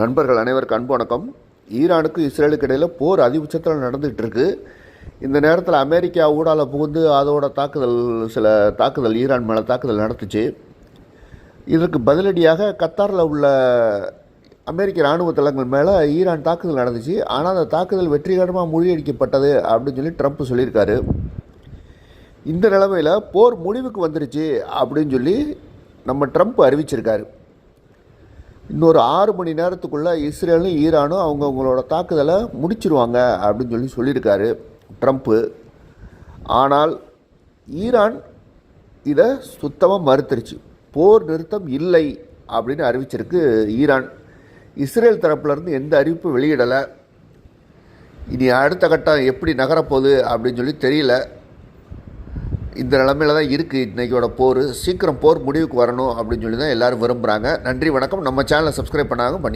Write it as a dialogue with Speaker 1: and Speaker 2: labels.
Speaker 1: நண்பர்கள் அனைவருக்கு அன்பு வணக்கம். ஈரானுக்கும் இஸ்ரேலுக்கு இடையில் போர் அதிஉச்சத்தில் நடந்துகிட்டு இருக்கு. இந்த நேரத்தில் அமெரிக்கா ஊடால புகுந்து அதோட தாக்குதல் சில தாக்குதல் ஈரான் மேலே தாக்குதல் நடத்துச்சு இதற்கு பதிலடியாக கத்தாரில் உள்ள அமெரிக்க இராணுவ தளங்கள் மேலே ஈரான் தாக்குதல் நடந்துச்சு. ஆனால் அந்த தாக்குதல் வெற்றிகரமாக முறியடிக்கப்பட்டது அப்படின்னு சொல்லி ட்ரம்ப் சொல்லியிருக்காரு. இந்த நிலைமையில் போர் முடிவுக்கு வந்துருச்சு அப்படின்னு சொல்லி நம்ம ட்ரம்ப் அறிவிச்சிருக்காரு. இன்னொரு ஆறு மணி நேரத்துக்குள்ளே இஸ்ரேலும் ஈரானும் அவங்கவுங்களோட தாக்குதலை முடிச்சிருவாங்க அப்படின்னு சொல்லி சொல்லியிருக்காரு ட்ரம்ப்பு. ஆனால் ஈரான் இதை சுத்தமாக மறுத்துருச்சு. போர் நிறுத்தம் இல்லை அப்படின்னு அறிவிச்சிருக்கு ஈரான். இஸ்ரேல் தரப்புலேருந்து எந்த அறிவிப்பும் வெளியிடலை. இனி அடுத்த கட்டம் எப்படி நகரப்போகுது அப்படின்னு சொல்லி தெரியல. இந்த நிலமையில தான் இருக்குது இன்றைக்கோட போர். சீக்கிரம் போர் முடிவுக்கு வரணும் அப்படின்னு சொல்லி தான் எல்லோரும் விரும்புகிறாங்க நன்றி வணக்கம். நம்ம சேனலை சப்ஸ்கிரைப் பண்ணாங்க பண்ணிக்க